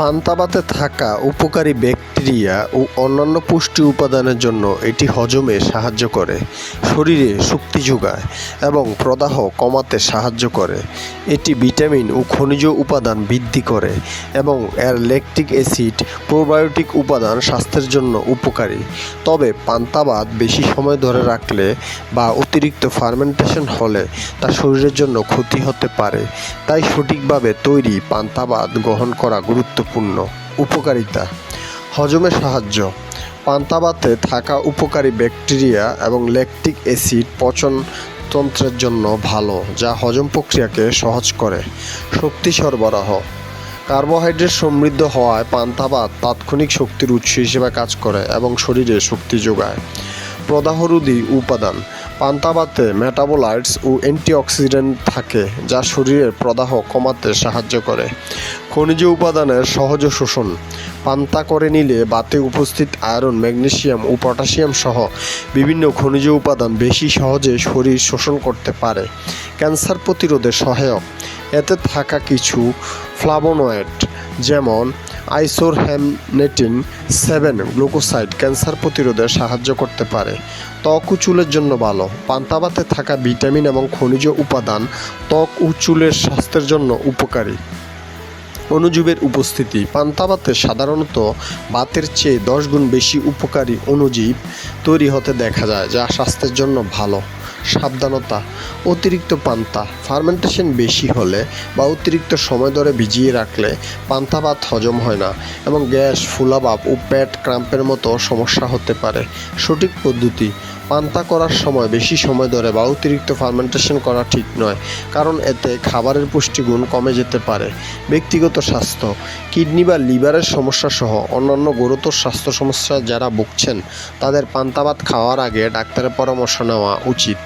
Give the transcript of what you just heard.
পান্তাভাতে থাকা উপকারী ব্যাকটেরিয়া ও অন্যান্য পুষ্টি উপাদানের জন্য এটি হজমে সাহায্য করে, শরীরে শক্তি যোগায় এবং প্রদাহ কমাতে সাহায্য করে। এটি ভিটামিন ও খনিজ উপাদান বৃদ্ধি করে এবং এর ল্যাকটিক অ্যাসিড, প্রোবায়োটিক উপাদান স্বাস্থ্যের জন্য উপকারী। তবে পান্তাভাত বেশি সময় ধরে রাখলে বা অতিরিক্ত ফার্মেন্টেশন হলে তা শরীরের জন্য ক্ষতি হতে পারে। তাই সঠিকভাবে তৈরি পান্তাভাত গ্রহণ করা গুরুত্বপূর্ণ। উপকারিতা। হজমে সাহায্য। পান্তাবাতে থাকা উপকারী ব্যাকটেরিয়া এবং ল্যাকটিক অ্যাসিড পচন তন্ত্রের জন্য ভালো, যা হজম প্রক্রিয়াকে সহজ করে। শক্তি সরবরাহ। কার্বোহাইড্রেট সমৃদ্ধ হওয়ায় পান্তাভাত তাৎক্ষণিক শক্তির উৎস হিসেবে কাজ করে এবং শরীরে শক্তি যোগায়। প্রদাহরোধী উপাদান। পান্তাভাতে মেটাবোলাইটস ও অ্যান্টিঅক্সিডেন্ট থাকে, যা শরীরের প্রদাহ কমাতে সাহায্য করে। খনিজ উপাদানের সহজ শোষণ। পান্তা করে নিলে বাতে উপস্থিত আয়রন, ম্যাগনেসিয়াম ও পটাশিয়াম সহ বিভিন্ন খনিজ উপাদান বেশি সহজে শরীর শোষণ করতে পারে। ক্যান্সার প্রতিরোধে সহায়ক। এতে থাকা কিছু ফ্লাভোনয়েড, যেমন আইসোরহ্যামনেটিন সেভেন গ্লুকোসাইড ক্যান্সার প্রতিরোধে সাহায্য করতে পারে। ত্বক ও চুলের জন্য ভালো। পান্তাবাতে থাকা ভিটামিন এবং খনিজ উপাদান ত্বক ও চুলের স্বাস্থ্যের জন্য উপকারী। অণুজীবের উপস্থিতি। পান্তাবাতে সাধারণত ভাতের চেয়ে দশ গুণ বেশি উপকারী অণুজীব তৈরি হতে দেখা যায়, যা স্বাস্থ্যের জন্য ভালো। সাবধানতা, অতিরিক্ত পান্তা। ফার্মেন্টেশন বেশি হলে বা অতিরিক্ত সময় ধরে ভিজিয়ে রাখলে পান্তা ভাত হজম হয় না এবং গ্যাস ফুলাভাব ও পেট ক্রাম্পের মতো সমস্যা হতে পারে। সঠিক পদ্ধতি, পান্তা করার সময় বেশি সময় ধরে বা অতিরিক্ত ফার্মেন্টেশন করা ঠিক নয়, কারণ এতে খাবারের পুষ্টিগুণ কমে যেতে পারে। ব্যক্তিগত স্বাস্থ্য, কিডনি বা লিভারের সমস্যা সহ অন্যান্য গুরুতর স্বাস্থ্য সমস্যা যারা ভুগছেন, তাদের পান্তা ভাত খাওয়ার আগে ডাক্তারের পরামর্শ নেওয়া উচিত।